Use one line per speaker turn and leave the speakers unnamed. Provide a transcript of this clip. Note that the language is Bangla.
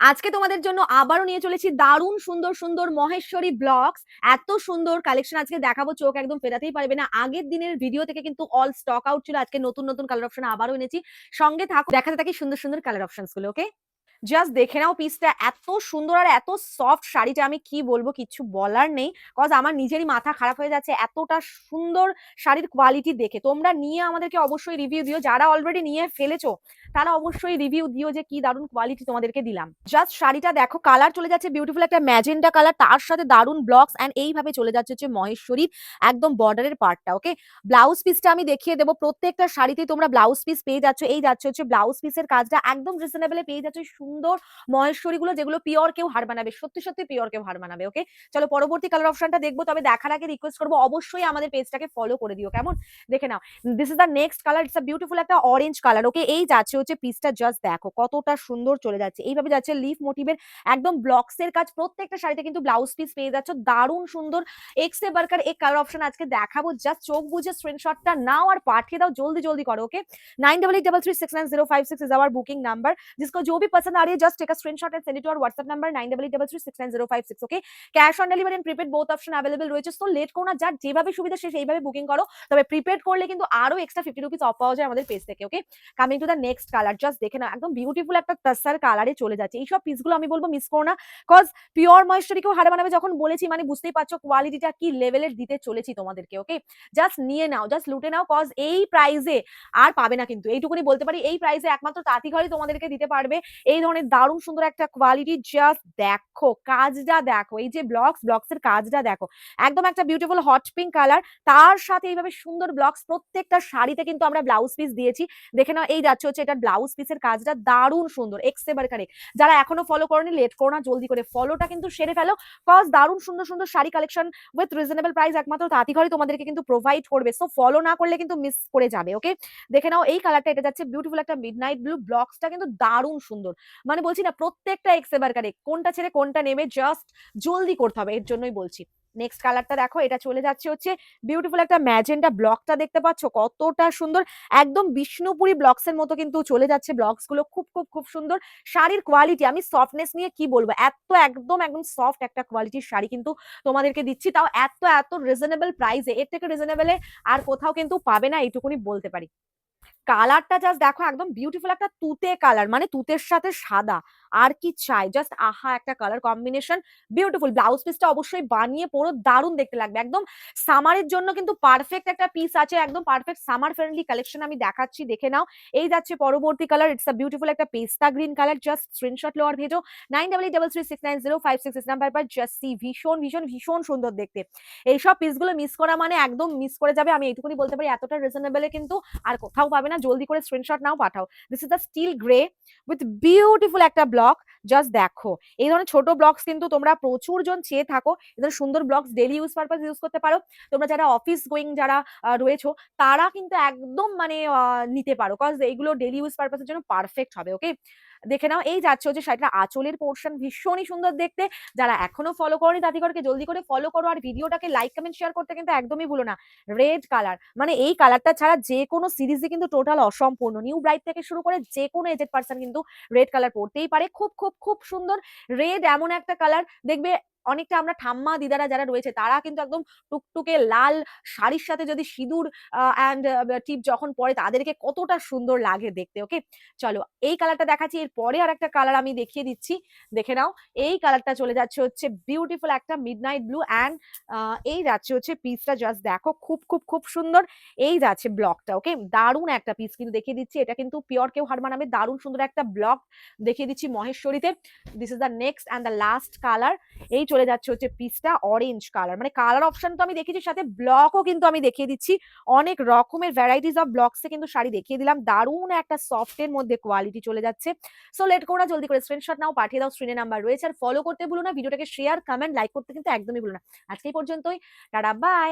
আজকে তোমাদের জন্য আবারও নিয়ে চলেছি দারুণ সুন্দর সুন্দর মহেশ্বরী ব্লগস। এত সুন্দর কালেকশন আজকে দেখাবো, চোখ একদম ফেরাতেই পারবে না। আগের দিনের ভিডিও থেকে কিন্তু অল স্টক আউট ছিল, আজকে নতুন নতুন কালার অপশন আবারও এনেছি। সঙ্গে থাকো, দেখাতে থাকি সুন্দর সুন্দর কালার অপশনসগুলো ওকে জাস্ট দেখে নাও পিসটা এত সুন্দর আর এত সফট শাড়িটা, আমি কি বলব কিছু বলার নেই। কজ আমার নিজেরই মাথা খারাপ হয়ে যাচ্ছে। এতটা সুন্দর শাড়ির কোয়ালিটি দেখে। তোমরা নিয়ে আমাদেরকে অবশ্যই রিভিউ দিও। যারা অলরেডি নিয়ে ফেলেছো, তারা অবশ্যই রিভিউ দিও যে কি দারুণ কোয়ালিটি তোমাদেরকে দিলাম। জাস্ট শাড়িটা দেখো কালার চলে যাচ্ছে বিউটিফুল একটা ম্যাজেন্ডা কালার তার সাথে দারুণ ব্লকস অ্যান্ড এইভাবে চলে যাচ্ছে হচ্ছে মহেশ্বরীর একদম বর্ডারের পার্টটা ওকে ব্লাউজ পিসটা আমি দেখিয়ে দেবো। প্রত্যেকটা শাড়িতেই তোমরা ব্লাউজ পিস পেয়ে যাচ্ছ। এই যাচ্ছে হচ্ছে ব্লাউজ পিসের কাজটা। একদম রিজনেবলে পেয়ে যাচ্ছে। সুন্দর মহেশ্বরী গুলো যেগুলো পিওর কেউ হার মানাবে, সত্যি সত্যি পিওর কেউ হার মানাবে ওকে চলো পরবর্তী কালার অপশনটা দেখব, তবে দেখার আগে রিকোয়েস্ট করব, অবশ্যই আমাদের পেজটাকে ফলো করে দিও, কেমন? দেখে নাও this is the next colour it's a beautiful একটা অরেঞ্জ কালার ওকে এই যাচ্ছে হচ্ছে পিসটা জাস্ট দেখো, কতটা সুন্দর চলে যাচ্ছে। এইভাবে যাচ্ছে লিফ মোটিভের একদম ব্লকস এর কাজ, প্রত্যেকটা শাড়িতে কিন্তু ব্লাউজ পিস পেয়ে যাচ্ছ, দারুণ সুন্দর এক্স এ বার্কার এই কালার অপশন আজকে দেখাবো জাস্ট চোখ বুঝে স্ক্রিনশটটা নাও আর পাঠিয়ে দাও, জলদি জলদি করো okay nine double eight double three six nine zero five six is our booking number জিসকো জো ভি পছন্দ आ रही है just take a screenshot and send it to our WhatsApp number nine double eight double three six nine zero five six okay cash on delivery and prepaid both option available রয়েছে সো লেট করো না যার যেভাবে সুবিধা সে সেইভাবে বুকিং করো তবে প্রিপেড করলে কিন্তু আরো এক্সট্রা ফিফটি রুপিস অফ পাওয়া যায় আমাদের পেজ থেকে okay coming to the next colour just দেখে না একদম বিউটিফুল একটা টাসার কালারে চলে যাচ্ছে এইসব পিসগুলো আমি বলবো মিস করো না কজ পিওর ময়েশ্চারিকেও হারে বানাবে যখন বলেছি মানে বুঝতেই পারছো কোয়ালিটিটা কি লেভেলের দিতে চলেছি তোমাদেরকে ওকে জাস্ট নিয়ে নাও জাস্ট লুটে নাও কজ এই প্রাইসে আর পাবে না কিন্তু এইটুকুনি বলতে পারি এই প্রাইসে একমাত্র তাঁতি ঘরই তোমাদেরকে দিতে পারবে এই ধরনের দারুণ সুন্দর একটা কোয়ালিটি জাস্ট দেখো, কাজটা দেখো, এই যে ব্লকস ব্লকস এর কাজটা দেখো। একদম একটা বিউটিফুল হট পিঙ্ক কালার তার সাথে এইভাবে সুন্দর ব্লকস প্রত্যেকটা শাড়িতে কিন্তু আমরা ব্লাউজ পিস দিয়েছি। দেখে নাও, এই যাচ্ছে হচ্ছে এটার ব্লাউজ পিসের কাজটা দারুণ সুন্দর এক্সেবার কারে যারা এখনও ফলো করনি লেট করো না, জলদি করে ফলোটা কিন্তু সেরে ফেলো। কজ দারুণ সুন্দর সুন্দর sari collection with reasonable price একমাত্র তাঁতি ঘরই তোমাদেরকে কিন্তু প্রোভাইড করবে। সো ফলো না করলে কিন্তু মিস করে যাবে ওকে দেখে নাও, এই কালারটা এটা যাচ্ছে বিউটিফুল একটা মিডনাইট ব্লু ব্লকসটা কিন্তু দারুণ সুন্দর। মানে বলছি না প্রত্যেকটা এক্সেবার কারে, কোনটা ছেড়ে কোনটা নেমে জাস্ট জলদি করতে হবে, এর জন্যই বলছি। নেক্সট কালারটা দেখো, এটা চলে যাচ্ছে হচ্ছে বিউটিফুল একটা ম্যাজেন্টা ব্লকটা দেখতে পাচ্ছ, কতটা সুন্দর। একদম বিষ্ণুপুরি ব্লকস এর মতো কিন্তু চলে যাচ্ছে ব্লকসগুলো, খুব খুব খুব সুন্দর। শাড়ির কোয়ালিটি আমি সফটনেস নিয়ে কি বলব? এত একদম একদম সফট একটা কোয়ালিটির শাড়ি কিন্তু তোমাদেরকে দিচ্ছি, তাও এত এত রিজনেবল প্রাইসে এর থেকে রিজনেবলে আর কোথাও কিন্তু পাবে না, এইটুকুনি বলতে পারি। কালারটা জাস্ট দেখো একদম বিউটিফুল একটা তুতে কালার মানে তুতের সাথে সাদা। আর কি চাই? জাস্ট আহা, একটা কালার কম্বিনেশন বিউটিফুল ব্লাউজ পিসটা অবশ্যই বানিয়ে পুরো, দারুণ দেখতে লাগবে। একদম সামারের জন্য কিন্তু পারফেক্ট একটা পিস আছে, একদম পারফেক্ট সামার ফ্রেন্ডলি কালেকশন আমি দেখাচ্ছি, দেখে নাও। এই যাচ্ছে পরবর্তী কালার ইটস আ বিউটিফুল একটা pista green colour just screenshot লো আর ভেজো। Nine double double three six nine zero five six number পার জাস্ট সি ভীষণ ভীষণ ভীষণ সুন্দর দেখতে। এইসব পিসগুলো মিস করা মানে একদম মিস করে যাবে, আমি এইটুকুনি বলতে পারি, এতটা রিজনেবলে কিন্তু আর কোথাও পাবে না। জলদি করে স্ক্রিনশট নাও, পাঠাও। This is the steel grey with beautiful একটা ব্লক জাস্ট দেখো। এই ধরনের ছোট ব্লকস কিন্তু তোমরা প্রচুর জন চেয়ে থাকো। এই ধরনের সুন্দর blocks daily use purpose use করতে পারো। তোমরা যারা অফিস গোয়িং যারা রয়েছো, তারা কিন্তু একদম মানে নিতে পারো। কজ এইগুলো ডেলি ইউজ পারপাসের জন্য পারফেক্ট হবে ওকে দেখে নাও। এই যাচ্ছে হচ্ছে শাড়িটা আঁচলের পোর্শন ভীষণই সুন্দর দেখতে। যারা এখনও ফলো করনি দাদিগরকে জলদি করে ফলো করো। আর ভিডিওটাকে লাইক কমেন্ট শেয়ার করতে কিন্তু একদমই ভুলো না। রেড কালার মানে এই কালারটা ছাড়া যে কোনো সিরিজে কিন্তু টোটাল অসম্পূর্ণ। নিউ ব্রাইট থেকে শুরু করে যে কোনো এজেড পার্সন কিন্তু রেড কালার পরতেই পারে। খুব খুব খুব সুন্দর। রেড এমন একটা কালার দেখবে অনেকটা আমরা ঠাম্মা দিদারা যারা রয়েছে, তারা কিন্তু একদম টুকটুকে লাল শাড়ির সাথে যদি সিঁদুর অ্যান্ড টিপ যখন পরে তাদেরকে কতটা সুন্দর লাগে দেখতে ওকে চলো, এই কালারটা দেখাচ্ছি, এর পরে আর একটা কালার আমি দেখিয়ে দিচ্ছি, দেখে নাও। এই কালারটা চলে যাচ্ছে হচ্ছে বিউটিফুল একটা মিডনাইট ব্লু অ্যান্ড এই যাচ্ছে হচ্ছে পিসটা জাস্ট দেখো, খুব খুব খুব সুন্দর। এই যাচ্ছে ব্লকটা ওকে দারুণ একটা পিস কিন্তু দেখিয়ে দিচ্ছি, এটা কিন্তু পিওর কেউ হার মানাবে দারুণ সুন্দর একটা ব্লক দেখিয়ে দিচ্ছি মহেশ্বরীতে। This is the next and the last colour এই চলে যাচ্ছে হচ্ছে পিসটা অরেঞ্জ কালার মানে কালার অপশন তো আমি দেখেছি সাথে ব্লকও কিন্তু আমি দেখিয়ে দিচ্ছি। অনেক রকমের ভ্যারাইটিস অফ ব্লকসে কিন্তু শাড়ি দেখিয়ে দিলাম। দারুণ একটা সফটের মধ্যে কোয়ালিটি চলে যাচ্ছে। সো লেট করো জলদি করে স্ক্রিনশট নাও, পাঠিয়ে দাও স্ক্রিনে নাম্বার রয়েছে আর ফলো করতে ভুলো না, ভিডিওটাকে শেয়ার কমেন্ট লাইক করতে কিন্তু একদমই ভুলো না। আজকে পর্যন্তই, টাটা বাই